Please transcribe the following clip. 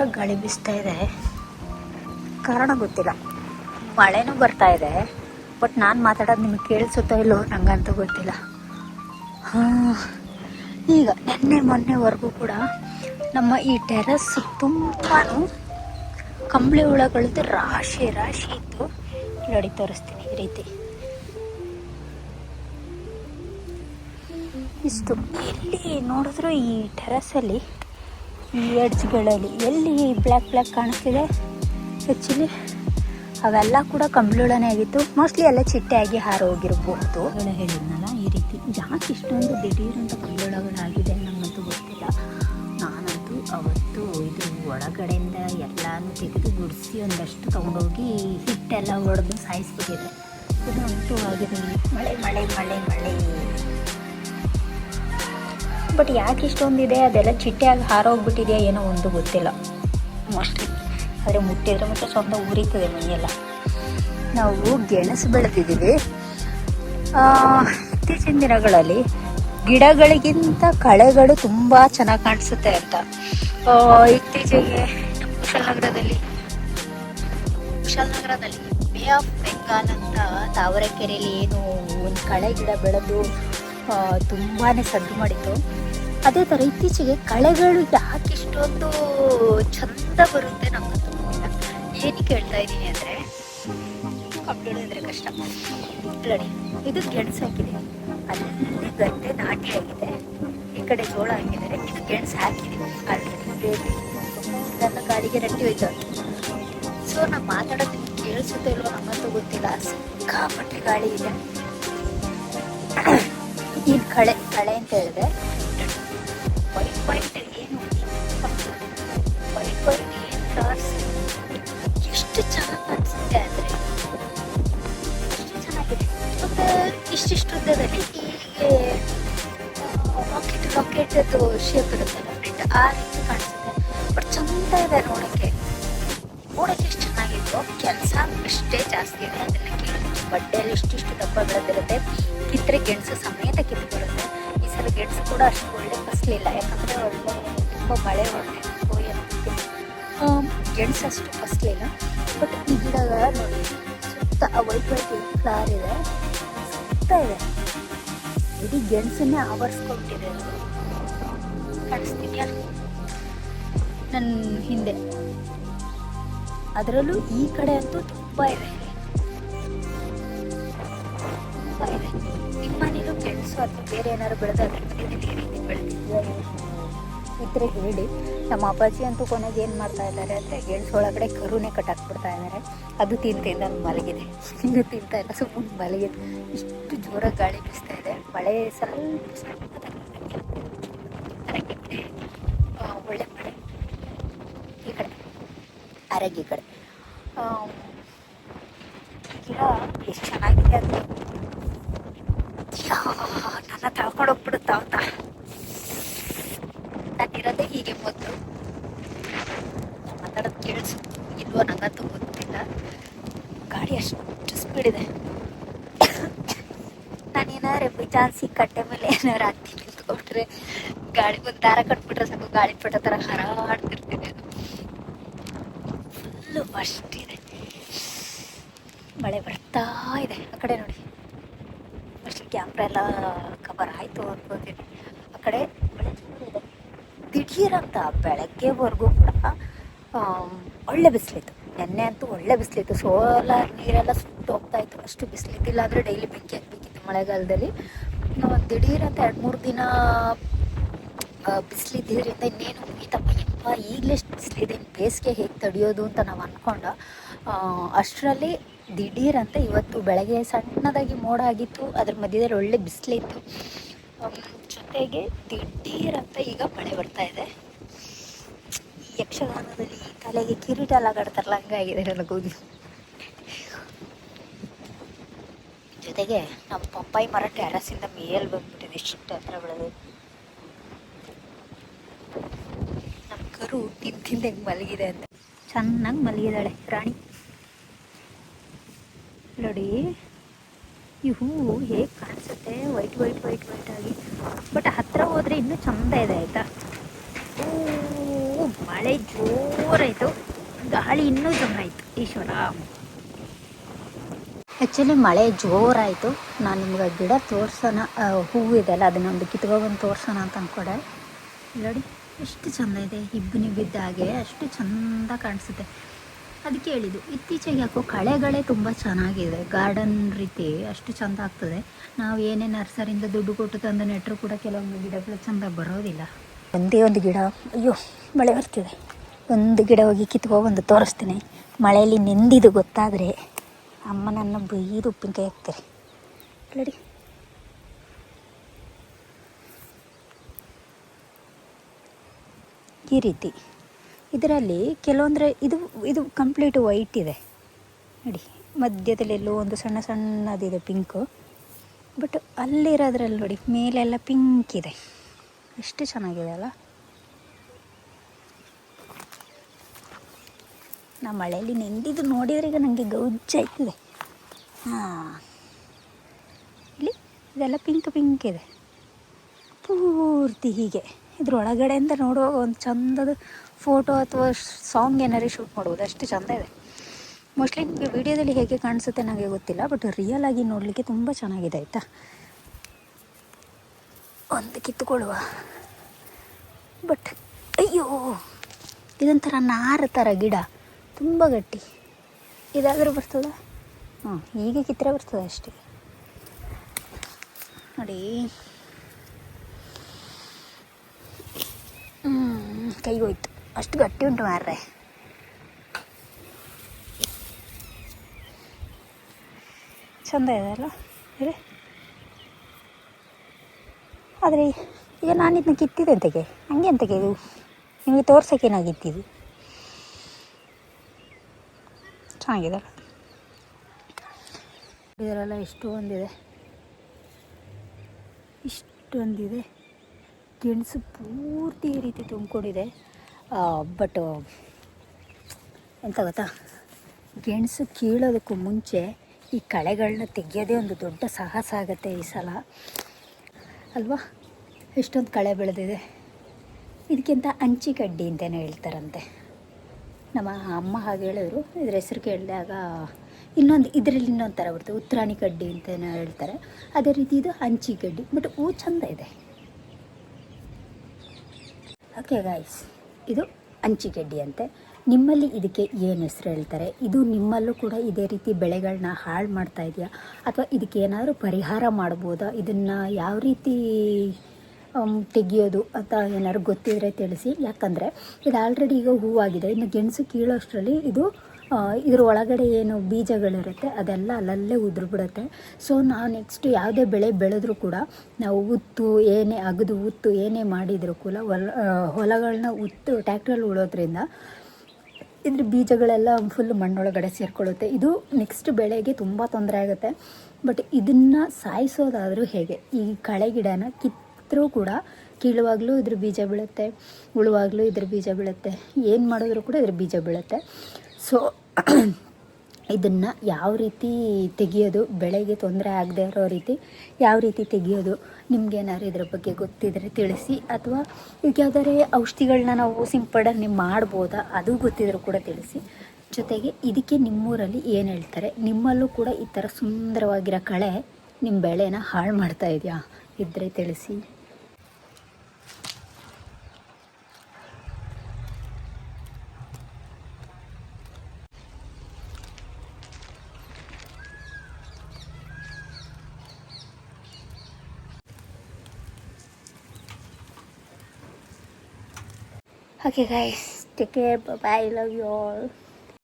ಎಷ್ಟು ಗಾಳಿ ಬೀಸ್ತಾ ಇದೆ. ಕಾರಣ ಗೊತ್ತಿಲ್ಲ. ಮಳೆನೂ ಬರ್ತಾ ಇದೆ. ಬಟ್ ನಾನು ಮಾತಾಡೋದು ನಿಮಗೆ ಕೇಳಿಸುತ್ತೋ ಇಲ್ಲೋ ನಂಗಂತೂ ಗೊತ್ತಿಲ್ಲ. ಹಾಂ, ಈಗ ನಿನ್ನೆ ಮೊನ್ನೆವರೆಗೂ ಕೂಡ ನಮ್ಮ ಈ ಟೆರಸ್ ತುಂಬಾ ಕಂಬಳಿ ಹುಳಗಳದ್ದು ರಾಶಿ ರಾಶಿ ಇತ್ತು. ನೋಡಿ, ತೋರಿಸ್ತೀನಿ ಈ ರೀತಿ. ಇಷ್ಟು ಎಲ್ಲಿ ನೋಡಿದ್ರು ಈ ಟೆರಸಲ್ಲಿ ಈ ಎಡ್ಜ್ಗಳಲ್ಲಿ ಎಲ್ಲಿ ಬ್ಲ್ಯಾಕ್ ಬ್ಲ್ಯಾಕ್ ಕಾಣಿಸ್ತಿದೆ? ಆ್ಯಕ್ಚುಲಿ ಅವೆಲ್ಲ ಕೂಡ ಕಂಬಳುಳನೇ ಆಗಿತ್ತು. ಮೋಸ್ಟ್ಲಿ ಎಲ್ಲ ಚಿಟ್ಟೆಯಾಗಿ ಹಾರೋಗಿರಬಹುದು ಹೇಳಿದ್ನಲ್ಲ, ಈ ರೀತಿ ಯಾಕೆ ಇಷ್ಟೊಂದು ದಿಢೀರಂತ ಕಂಬಳುಳಗಳಾಗಿದೆ ನಮ್ಮಂತೂ ಗೊತ್ತಿಲ್ಲ. ನಾನಂತೂ ಅವತ್ತು ಇದು ಒಳಗಡೆಯಿಂದ ಎಲ್ಲಾನು ತೆಗೆದು ಗುಡಿಸಿ ಒಂದಷ್ಟು ತೊಗೊಂಡೋಗಿ ಹಿಟ್ಟೆಲ್ಲ ಹೊಡೆದು ಸಾಯಿಸ್ಬಿಟ್ಟಿದೆ ಇದು ಅಂತೂ ಆಗಿದೆ. ಮಳೆ ಮಳೆ ಮಳೆ ಮಳೆ. ಬಟ್ ಯಾಕೆ ಇಷ್ಟೊಂದಿದೆ? ಅದೆಲ್ಲ ಚಿಟ್ಟೆಯಾಗಿ ಹಾರೋಗ್ಬಿಟ್ಟಿದೆಯಾ ಏನೋ ಒಂದು ಗೊತ್ತಿಲ್ಲ. ಮೋಸ್ಟ್ಲಿ ಆದರೆ ಮುಟ್ಟಿದ್ರೆ ಮತ್ತೆ ಸ್ವಂತ ಉರಿತದೆ ಮೈಯೆಲ್ಲ. ನಾವು ಗೆಣಸು ಬೆಳೆದಿದ್ದೀವಿ. ಇತ್ತೀಚಿನ ದಿನಗಳಲ್ಲಿ ಗಿಡಗಳಿಗಿಂತ ಕಳೆಗಳು ತುಂಬ ಚೆನ್ನಾಗಿ ಕಾಣಿಸುತ್ತೆ ಅಂತ. ಇತ್ತೀಚೆಗೆ ಕುಶಾಲನಗರದಲ್ಲಿ ಕುಶಾಲನಗರದಲ್ಲಿ ಬೇ ಆಫ್ ಬೆಂಗಾಲ್ ಅಂತ ತಾವರೆಕೆರೆಯಲ್ಲಿ ಏನು ಒಂದು ಕಳೆ ಗಿಡ ಬೆಳೆದು ತುಂಬಾ ಸದ್ದು ಮಾಡಿತ್ತು. ಅದೇ ಥರ ಇತ್ತೀಚೆಗೆ ಕಳೆಗಳು ಯಾಕೆ ಇಷ್ಟೊಂದು ಚಂದ ಬರುತ್ತೆ ಗೊತ್ತಿಲ್ಲ. ಏನಕ್ಕೆ ಹೇಳ್ತಾ ಇದ್ದೀನಿ ಅಂದರೆ ಕಂಪ್ಲೀಟ್ ಅಂದರೆ ಕಷ್ಟ. ನೋಡಿ ಇದು ಗೆಣಸು ಹಾಕಿದೆ. ಅಲ್ಲಿ ಗದ್ದೆ ನಾಟಿ ಆಗಿದೆ. ಈ ಕಡೆ ಜೋಳ ಹಾಕಿದ್ದಾರೆ. ಇದು ಗೆಣಸು ಹಾಕಿದೆ. ಆಲ್ರೆಡಿ ನನ್ನ ಕಾಡಿಗೆ ರೆಟ್ಟಿ ಹೋಯ್ತು ಸೊ ನಾ ಮಾತಾಡೋದು ಕೇಳಿಸುತ್ತೋ ಇಲ್ವೋ ನಮ್ಮಂತೂ ಗೊತ್ತಿಲ್ಲ. ಸಿಕ್ಕಾಪಟ್ಟೆ ಗಾಳಿ ಇದೆ. ಈ ಕಳೆ ಕಳೆ ಅಂತ ಹೇಳಿದೆ ವೈಟ್ ಏನು ಫ್ಲವರ್ಸ್ ಎಷ್ಟು ಚೆನ್ನಾಗಿ ಅನಿಸುತ್ತೆ ಅಂದರೆ ಎಷ್ಟು ಚೆನ್ನಾಗಿದೆ ಮತ್ತೆ ಇಷ್ಟಿಷ್ಟು ಉದ್ದದಲ್ಲಿ ಹೀಗೆ ಅದು ಶೇಪ್ ಇರುತ್ತೆ ಆ ರೀತಿ ಕಾಣಿಸುತ್ತೆ ಬಟ್ ಚಂದ ಇದೆ ನೋಡೋಕ್ಕೆ ನೋಡೋಕ್ಕೆ ಎಷ್ಟು ಚೆನ್ನಾಗಿತ್ತು ಕೆಲಸ ಅಷ್ಟೇ ಜಾಸ್ತಿ ಇದೆ ಅದನ್ನ ಕೇಳಿ ಬಡ್ಡೆಯಲ್ಲಿ ಇಷ್ಟಿಷ್ಟು ದಪ್ಪ ಬೆಳೆದಿರುತ್ತೆ ಕಿತ್ತರೆ ಗೆಣಸು ಸಮೇತ ಕಿತ್ತು ಬರುತ್ತೆ ಈ ಸಲ ಗೆಣಸು ಕೂಡ ಅಷ್ಟು ಒಳ್ಳೆ ಫಸಲಿಲ್ಲ ಯಾಕಂದರೆ ಒಳ್ಳೆ ತುಂಬ ಮಳೆ ಹೊಟ್ಟೆ ಗೆಣಸು ಅಷ್ಟು ಫಸ್ಲಿಲ್ಲ ಬಟ್ ಈ ಗಿಡ ನೋಡಿ, ಸುತ್ತ ವೈಟ್ ವೈಟ್ ಫ್ಲವರ್ ಇದೆ, ಸುತ್ತ ಇದೆ. ಇಡೀ ಗೆಣಸನ್ನೇ ಆವರಿಸ್ಕೊಂಡಿದೆ ಕಾಣಿಸ್ತಿದ್ಯಾ? ನನ್ನ ಹಿಂದೆ. ಅದರಲ್ಲೂ ಈ ಕಡೆ ಅಂತೂ ತುಂಬ ಇದೆ. ತುಂಬ ಇದೆ. ನಿಮ್ಮ ಮನೇಲೂ ಗೆಣಸು ಅಥವಾ ಬೇರೆ ಏನಾದ್ರು ಬೆಳೆದ ಅದ್ರ ಬೇರೆ ಬೆಳೆದಿದ್ಯಾ ಇದ್ರೆ ಹೇಳಿ, ನಮ್ಮ ಅಪ್ಪಾಜಿ ಅಂತೂ ಕೊನೆಗೆ ಏನು ಮಾಡ್ತಾ ಇದ್ದಾರೆ ಅಂದರೆ ಗೆಣಸು ಒಳಗಡೆ ಕರುನೇ ಕಟ್ಟಾಕ್ಬಿಡ್ತಾ ಇದ್ದಾರೆ. ಅದು ತಿಂತಿಂದ ಮಲಗಿದೆ. ಇನ್ನು ತಿಂತಾ ಇಲ್ಲ ಸುಮ್ಮನೆ ಮಲಗಿದೆ. ಇಷ್ಟು ಜೋರಾಗಿ ಗಾಳಿ ಬೀಸ್ತಾ ಇದೆ. ಮಳೆ ಸ್ವಲ್ಪ ಸ್ವಲ್ಪ ಒಳ್ಳೆ ಮಳೆ. ಈ ಕಡೆ ಆರೋಗ್ಯ ಕಡೆ. ಗಿಡ ಎಷ್ಟು ಚೆನ್ನಾಗಿದೆ ಅಂತ ನನ್ನ ತಳ್ಕೊಂಡು ಹೋಗ್ಬಿಡುತ್ತಾ ಅಂತ ನಾನಿರೋದೇ ಹೀಗೆ ಮೊದಲು ಮಾತಾಡೋದು ಕೇಳಿಸು ಇಲ್ವೋ ನಂಗಂತೂ ಗೊತ್ತಿಲ್ಲ ಗಾಡಿ ಅಷ್ಟು ಸ್ಪೀಡ್ ಇದೆ ನಾನೇನಾದ್ರೆ ಬೈ ಚಾನ್ಸ್ ಕಟ್ಟೆ ಮೇಲೆ ಏನಾದ್ರು ಆಗ್ತೀನಿ ನಿಂತ್ಕೊಂಡ್ರೆ ಗಾಡಿ ಬಂದು ದಾರ ಕಟ್ಬಿಟ್ರೆ ಸಾಕು ಗಾಳಿ ಪಟ್ಟ ಥರ ಹರಾಡ್ತಿರ್ತೀನಿ ಫುಲ್ಲು ಅಷ್ಟಿದೆ ಮಳೆ ಬರ್ತಾ ಇದೆ ಆ ಕಡೆ ನೋಡಿ ಕ್ಯಾಮ್ರಾ ಎಲ್ಲ ಕವರ್ ಆಯಿತು ಅನ್ಕೋತೀನಿ. ಆ ಕಡೆ ಮಳೆ ದಿಢೀರಂತ ಬೆಳಗ್ಗೆವರೆಗೂ ಕೂಡ ಒಳ್ಳೆ ಬಿಸಿಲಿತ್ತು. ನೆನ್ನೆ ಅಂತೂ ಒಳ್ಳೆ ಬಿಸಿಲಿತ್ತು. ಸೋಲಾರ್ ನೀರೆಲ್ಲ ಸುಟ್ಟು ಹೋಗ್ತಾ ಇತ್ತು. ಅಷ್ಟು ಬಿಸಿಲಿತ್ತು ಇಲ್ಲಾಂದರೆ ಡೈಲಿ ಬೆಂಕಿ ಹಾಕ್ಬೇಕಿತ್ತು ಮಳೆಗಾಲದಲ್ಲಿ. ನಾವು ದಿಢೀರಂತ ಎರಡು ಮೂರು ದಿನ ಬಿಸಿಲಿದ್ದರಿಂದ ಇನ್ನೇನು ಮುಗಿತಪ್ಪ. ಯಪ್ಪ, ಈಗಲೇ ಬಿಸಿಲಿದೆ. ಬೇಸಿಗೆ ಹೇಗೆ ತಡೆಯೋದು ಅಂತ ನಾವು ಅಂದ್ಕೊಂಡ ಅಷ್ಟರಲ್ಲಿ ದಿಢೀರ್ ಅಂತ ಇವತ್ತು ಬೆಳಗ್ಗೆ ಸಣ್ಣದಾಗಿ ಮೋಡ ಆಗಿತ್ತು, ಅದ್ರ ಮಧ್ಯದಲ್ಲಿ ಒಳ್ಳೆ ಬಿಸಿಲಿತ್ತು ಜೊತೆಗೆ ದಿಢೀರ್ ಅಂತ ಈಗ ಮಳೆ ಬರ್ತಾ ಇದೆ. ಯಕ್ಷಗಾನದಲ್ಲಿ ತಲೆಗೆ ಕಿರೀಟ ಎಲ್ಲ ಕಟ್ತಾರಲ್ಲ, ಹಂಗಾಗಿದೆ ನನಗೂ. ಜೊತೆಗೆ ನಮ್ಮ ಪಪ್ಪಾಯಿ ಮರ ಟೆರಸಿಂದ ಮೇಲ್ ಬಂದ್ಬಿಟ್ಟಿದೆ, ಇಷ್ಟು ಹತ್ರ ಬೆಳೆದು. ನಮ್ಮ ಕರು ತಿಂದು ಹೆಂಗೆ ಮಲಗಿದೆ ಅಂತ. ಚೆನ್ನಾಗಿ ಮಲಗಿದಾಳೆ ರಾಣಿ. ನೋಡಿ. ಈ ಹೂವು ಹೇಗೆ ಕಾಣಿಸುತ್ತೆ? ವೈಟ್ ವೈಟ್ ವೈಟ್ ವೈಟ್ ಆಗಿ. ಬಟ್ ಹತ್ರ ಹೋದ್ರೆ ಇನ್ನೂ ಚಂದ ಇದೆ, ಆಯ್ತಾ? ಮಳೆ ಜೋರಾಯ್ತು. ಗಾಳಿ ಇನ್ನೂ ಜೋರಾಯಿತು, ಈಶ್ವರ. ಆ್ಯಕ್ಚುಲಿ ಮಳೆ ಜೋರಾಯಿತು. ನಾನು ನಿಮ್ಗೆ ಗಿಡ ತೋರ್ಸೋಣ ಹೂವು ಇದೆಲ್ಲ ಅದನ್ನೊಂದು ಕಿತ್ಕೊಬಂದು ತೋರ್ಸೋಣ ಅಂತ ಅಂದ್ಕೊಂಡೆ ನೋಡಿ, ಎಷ್ಟು ಚಂದ ಇದೆ. ಇಬ್ಬನಿ ಬಿದ್ದ ಹಾಗೆ, ಅಷ್ಟು ಚಂದ ಕಾಣಿಸುತ್ತೆ. ಅದಕ್ಕೆ ಹೇಳಿದ್ದು, ಇತ್ತೀಚೆಗೆ ಯಾಕೋ ಕಳೆಗಳೇ ತುಂಬ ಚೆನ್ನಾಗಿದೆ, ಗಾರ್ಡನ್ ರೀತಿ ಅಷ್ಟು ಚೆಂದ ಆಗ್ತದೆ. ನಾವು ಏನೇ ನರ್ಸರಿಯಿಂದ ದುಡ್ಡು ಕೊಟ್ಟು ತಂದು ನೆಟ್ಟರು ಕೂಡ ಕೆಲವೊಂದು ಗಿಡಗಳು ಚಂದ ಬರೋದಿಲ್ಲ. ಒಂದೇ ಒಂದು ಗಿಡ, ಅಯ್ಯೋ, ಮಳೆ ಬರ್ತಿದೆ. ಒಂದು ಗಿಡ ಹೋಗಿ ಕಿತ್ಕೊಬಂದು ತೋರಿಸ್ತೀನಿ. ಮಳೆಯಲ್ಲಿ ನೆಂದಿದ್ದು ಗೊತ್ತಾದರೆ ಅಮ್ಮ ನನ್ನ ಬೈದು ಉಪ್ಪಿನಕಾಯಿ ಹಾಕ್ತಾರೆ. ನೋಡಿ ಈ ರೀತಿ. ಇದರಲ್ಲಿ ಕೆಲವೊಂದರೆ ಇದು ಇದು ಕಂಪ್ಲೀಟ್ ವೈಟ್ ಇದೆ. ನೋಡಿ, ಮಧ್ಯದಲ್ಲಿ ಎಲ್ಲೋ ಒಂದು ಸಣ್ಣ ಸಣ್ಣದಿದೆ ಪಿಂಕು ಬಟ್ ಅಲ್ಲಿರೋದ್ರಲ್ಲಿ ನೋಡಿ, ಮೇಲೆಲ್ಲ ಪಿಂಕ್ ಇದೆ. ಎಷ್ಟು ಚೆನ್ನಾಗಿದೆ ಅಲ್ಲ? ನಾ ಮಳೆಯಲ್ಲಿ ನೆಂದಿದ್ದು ನೋಡಿದ್ರೆ ಈಗ ನನಗೆ ಗೌಜ್ಜಾಯ್ತದೆ ಹಾಂ. ಇಲ್ಲಿ ಇದೆಲ್ಲ ಪಿಂಕ್ ಪಿಂಕ್ ಇದೆ. ಪೂರ್ತಿ ಹೀಗೆ. ಇದ್ರೊಳಗಡೆ ಒಳಗಡೆಯಿಂದ ನೋಡುವಾಗ ಒಂದು ಚಂದದ ಫೋಟೋ ಅಥವಾ ಸಾಂಗ್ ಏನಾರು ಶೂಟ್ ಮಾಡ್ಬೋದು ಅಷ್ಟು ಚಂದ ಇದೆ. ಮೋಸ್ಟ್ಲಿ ನಿಮಗೆ ವಿಡಿಯೋದಲ್ಲಿ ಹೇಗೆ ಕಾಣಿಸುತ್ತೆ ನನಗೆ ಗೊತ್ತಿಲ್ಲ ಬಟ್ ರಿಯಲ್ ಆಗಿ ನೋಡಲಿಕ್ಕೆ ತುಂಬ ಚೆನ್ನಾಗಿದೆ, ಆಯಿತಾ? ಒಂದು ಕಿತ್ತುಕೊಳ್ಳುವ. ಬಟ್ ಅಯ್ಯೋ! ಇದೊಂಥರ ನಾರ ಥರ ಗಿಡ. ತುಂಬ ಗಟ್ಟಿ. ಇದಾದರೂ ಬರ್ತದ? ಹಾಂ ಈಗ ಕಿತ್ತರೆ ಬರ್ತದೆ ಅಷ್ಟೇ. ನೋಡಿ. ಹೋಯ್ತು ಅಷ್ಟು ಗಟ್ಟಿ ಉಂಟು ಮಾರ್ರೆ. ಚಂದ ಇದೆ ಅಲ್ಲ ಹೇಳಿ. ಆದರೆ ಈಗ ನಾನು ಇದನ್ನ ಕಿತ್ತಿದೆ ಕೇ ಹಂಗೆ ಅಂತಗೆ ಇದು? ನಿಮಗೆ ತೋರ್ಸೋಕೆ ನಾ ಕಿತ್ತಿದ್ದು? ಚೆನ್ನಾಗಿದೆ ಅಲ್ಲ ಒಂದಿದೆ? ಇಷ್ಟು ಇಷ್ಟೊಂದಿದೆ. ಗೆಣಸು ಪೂರ್ತಿ ಈ ರೀತಿ ತುಂಬಿಕೊಂಡಿದೆ. ಬಟ್ ಎಂತ ಗೊತ್ತಾ? ಗೆಣಸು ಕೀಳೋದಕ್ಕೂ ಮುಂಚೆ ಈ ಕಳೆಗಳನ್ನ ತೆಗೆಯೋದೇ ಒಂದು ದೊಡ್ಡ ಸಾಹಸ ಆಗುತ್ತೆ ಈ ಸಲ. ಅಲ್ವಾ? ಎಷ್ಟೊಂದು ಕಳೆ ಬೆಳೆದಿದೆ. ಇದಕ್ಕಿಂತ ಅಂಚಿ ಕಡ್ಡಿ ಅಂತಲೇ ಹೇಳ್ತಾರಂತೆ. ನಮ್ಮ ಅಮ್ಮ ಹಾಗೆ ಹೇಳಿದ್ರು ಇದ್ರ ಹೆಸರು ಕೇಳಿದಾಗ ಇನ್ನೊಂದು, ಇದರಲ್ಲಿ ಇನ್ನೊಂದು ಥರ ಬರ್ತದೆ. ಉತ್ತರಾಣಿ ಕಡ್ಡಿ ಅಂತಲೇ ಹೇಳ್ತಾರೆ. ಅದೇ ರೀತಿ ಇದು ಹಂಚಿ ಕಡ್ಡಿ. ಬಟ್ ಹೂ ಚಂದ ಇದೆ. ಓಕೆ ಗಾಯ್ಸ್ ಇದು ಅಂಚಿಗೆಡ್ಡಿ ಅಂತೆ. ನಿಮ್ಮಲ್ಲಿ ಇದಕ್ಕೆ ಏನು ಹೆಸರು ಹೇಳ್ತಾರೆ? ಇದು ನಿಮ್ಮಲ್ಲೂ ಕೂಡ ಇದೇ ರೀತಿ ಬೆಳೆಗಳನ್ನ ಹಾಳು ಮಾಡ್ತಾ ಇದೆಯಾ? ಅಥವಾ ಇದಕ್ಕೆ ಏನಾದರೂ ಪರಿಹಾರ ಮಾಡ್ಬೋದಾ? ಇದನ್ನು ಯಾವ ರೀತಿ ತೆಗೆಯೋದು ಅಂತ ಏನಾದ್ರು ಗೊತ್ತಿದ್ರೆ ತಿಳಿಸಿ. ಯಾಕಂದರೆ ಇದು ಆಲ್ರೆಡಿ ಈಗ ಹೂವಾಗಿದೆ. ಇನ್ನು ಗೆಣಸು ಕೀಳೋಷ್ಟರಲ್ಲಿ ಇದು ಇದ್ರ ಒಳಗಡೆ ಏನು ಬೀಜಗಳಿರುತ್ತೆ, ಅದೆಲ್ಲ ಅಲ್ಲಲ್ಲೇ ಉದುರು ಬಿಡುತ್ತೆ ಸೊ ನಾವು ನೆಕ್ಸ್ಟ್ ಯಾವುದೇ ಬೆಳೆ ಬೆಳೆದ್ರೂ ಕೂಡ ನಾವು ಉತ್ತು, ಏನೇ ಅಗದು ಉತ್ತು, ಏನೇ ಮಾಡಿದರೂ ಕೂಡ ಹೊಲ ಹೊಲಗಳನ್ನ ಉತ್ತು ಟ್ಯಾಕ್ಟ್ರಲ್ಲಿ ಉಳೋದ್ರಿಂದ ಇದ್ರ ಬೀಜಗಳೆಲ್ಲ ಫುಲ್ ಮಣ್ಣೊಳಗಡೆ ಸೇರ್ಕೊಳ್ಳುತ್ತೆ ಇದು ನೆಕ್ಸ್ಟ್ ಬೆಳೆಗೆ ತುಂಬ ತೊಂದರೆ ಆಗುತ್ತೆ. ಬಟ್ ಇದನ್ನು ಸಾಯಿಸೋದಾದರೂ ಹೇಗೆ? ಈ ಕಳೆ ಗಿಡನ ಕಿತ್ತರೂ ಕೂಡ ಕೀಳುವಾಗಲೂ ಇದ್ರ ಬೀಜ ಬೀಳುತ್ತೆ, ಉಳುವಾಗಲೂ ಇದ್ರ ಬೀಜ ಬೀಳುತ್ತೆ. ಏನು ಮಾಡಿದ್ರು ಕೂಡ ಇದ್ರ ಬೀಜ ಬೀಳುತ್ತೆ. ಸೊ ಇದನ್ನು ಯಾವ ರೀತಿ ತೆಗೆಯೋದು, ಬೆಳೆಗೆ ತೊಂದರೆ ಆಗದೆ ಇರೋ ರೀತಿ ಯಾವ ರೀತಿ ತೆಗಿಯೋದು, ನಿಮ್ಗೇನಾದ್ರು ಇದ್ರ ಬಗ್ಗೆ ಗೊತ್ತಿದ್ರೆ ತಿಳಿಸಿ. ಅಥವಾ ಈಗ ಯಾವ್ದಾದ್ರೆ ಔಷಧಿಗಳನ್ನ ನಾವು ಸಿಂಪಡಣೆ ಮಾಡ್ಬೋದಾ, ಅದು ಗೊತ್ತಿದ್ರು ಕೂಡ ತಿಳಿಸಿ. ಜೊತೆಗೆ ಇದಕ್ಕೆ ನಿಮ್ಮೂರಲ್ಲಿ ಏನು ಹೇಳ್ತಾರೆ, ನಿಮ್ಮಲ್ಲೂ ಕೂಡ ಈ ಥರ ಸುಂದರವಾಗಿರೋ ಕಳೆ ನಿಮ್ಮ ಬೆಳೆನ ಹಾಳು ಮಾಡ್ತಾ ಇದೆಯಾ? ಇದ್ದರೆ ತಿಳಿಸಿ. Okay guys, take care. Bye bye. Love you all.